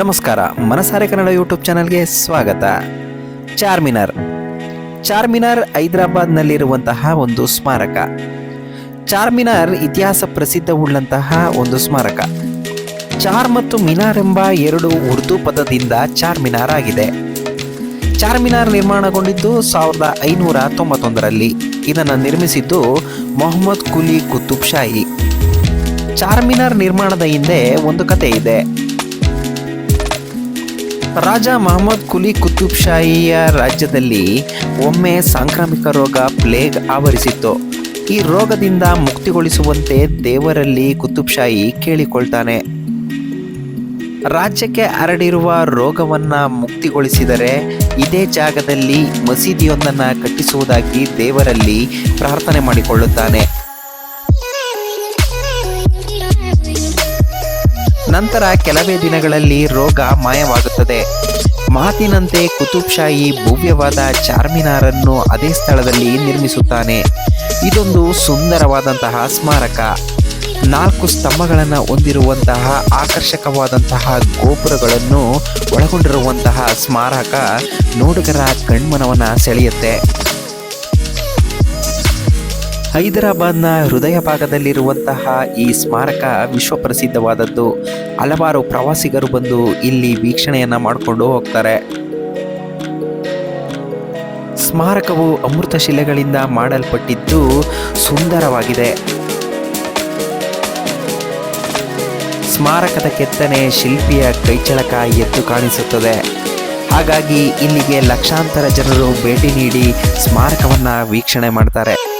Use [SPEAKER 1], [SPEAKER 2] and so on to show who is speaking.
[SPEAKER 1] ನಮಸ್ಕಾರ, ಮನಸಾರೆ ಕನ್ನಡ ಯೂಟ್ಯೂಬ್ ಚಾನಲ್ಗೆ ಸ್ವಾಗತ. ಚಾರ್ಮಿನಾರ್. ಚಾರ್ಮಿನಾರ್ ಹೈದರಾಬಾದ್ನಲ್ಲಿರುವಂತಹ ಒಂದು ಸ್ಮಾರಕ. ಚಾರ್ಮಿನಾರ್ ಇತಿಹಾಸ ಪ್ರಸಿದ್ಧವುಳ್ಳಂತಹ ಒಂದು ಸ್ಮಾರಕ. ಚಾರ್ ಮತ್ತು ಮಿನಾರ್ ಎಂಬ ಎರಡು ಉರ್ದು ಪದದಿಂದ ಚಾರ್ಮಿನಾರ್ ಆಗಿದೆ. ಚಾರ್ಮಿನಾರ್ ನಿರ್ಮಾಣಗೊಂಡಿದ್ದು ಸಾವಿರದ ಐನೂರ ತೊಂಬತ್ತೊಂದರಲ್ಲಿ. ಇದನ್ನು ನಿರ್ಮಿಸಿದ್ದು ಮೊಹಮ್ಮದ್ ಕುಲಿ ಕುತುಬ್ ಶಾಹಿ. ಚಾರ್ಮಿನಾರ್ ನಿರ್ಮಾಣದ ಹಿಂದೆ ಒಂದು ಕತೆ ಇದೆ. ರಾಜ ಮಹಮ್ಮದ್ ಕುಲಿ ಕುತುಬ್ ಶಾಹಿಯ ರಾಜ್ಯದಲ್ಲಿ ಒಮ್ಮೆ ಸಾಂಕ್ರಾಮಿಕ ರೋಗ ಪ್ಲೇಗ್ ಆವರಿಸಿತ್ತು. ಈ ರೋಗದಿಂದ ಮುಕ್ತಿಗೊಳಿಸುವಂತೆ ದೇವರಲ್ಲಿ ಕುತುಬ್ ಶಾಹಿ ಕೇಳಿಕೊಳ್ತಾನೆ. ರಾಜ್ಯಕ್ಕೆ ಹರಡಿರುವ ರೋಗವನ್ನ ಮುಕ್ತಿಗೊಳಿಸಿದರೆ ಇದೇ ಜಾಗದಲ್ಲಿ ಮಸೀದಿಯೊಂದನ್ನು ಕಟ್ಟಿಸುವುದಾಗಿ ದೇವರಲ್ಲಿ ಪ್ರಾರ್ಥನೆ ಮಾಡಿಕೊಳ್ಳುತ್ತಾನೆ. ನಂತರ ಕೆಲವೇ ದಿನಗಳಲ್ಲಿ ರೋಗ ಮಾಯವಾಗುತ್ತದೆ. ಮಾತಿನಂತೆ ಕುತುಬ್ಶಾಹಿ ಭವ್ಯವಾದ ಚಾರ್ಮಿನಾರನ್ನು ಅದೇ ಸ್ಥಳದಲ್ಲಿ ನಿರ್ಮಿಸುತ್ತಾನೆ. ಇದೊಂದು ಸುಂದರವಾದಂತಹ ಸ್ಮಾರಕ. ನಾಲ್ಕು ಸ್ತಂಭಗಳನ್ನು ಹೊಂದಿರುವಂತಹ ಆಕರ್ಷಕವಾದಂತಹ ಗೋಪುರಗಳನ್ನು ಒಳಗೊಂಡಿರುವಂತಹ ಸ್ಮಾರಕ ನೋಡುಗರ ಕಣ್ಮನವನ್ನು ಸೆಳೆಯುತ್ತೆ. ಹೈದರಾಬಾದ್ನ ಹೃದಯ ಭಾಗದಲ್ಲಿರುವಂತಹ ಈ ಸ್ಮಾರಕ ವಿಶ್ವ ಪ್ರಸಿದ್ಧವಾದದ್ದು. ಹಲವಾರು ಪ್ರವಾಸಿಗರು ಬಂದು ಇಲ್ಲಿ ವೀಕ್ಷಣೆಯನ್ನು ಮಾಡಿಕೊಂಡು ಹೋಗ್ತಾರೆ. ಸ್ಮಾರಕವು ಅಮೃತ ಶಿಲೆಗಳಿಂದ ಮಾಡಲ್ಪಟ್ಟಿದ್ದು ಸುಂದರವಾಗಿದೆ. ಸ್ಮಾರಕದ ಕೆತ್ತನೆ ಶಿಲ್ಪಿಯ ಕೈಚಳಕ ಎದ್ದು ಕಾಣಿಸುತ್ತದೆ. ಹಾಗಾಗಿ ಇಲ್ಲಿಗೆ ಲಕ್ಷಾಂತರ ಜನರು ಭೇಟಿ ನೀಡಿ ಸ್ಮಾರಕವನ್ನು ವೀಕ್ಷಣೆ ಮಾಡ್ತಾರೆ.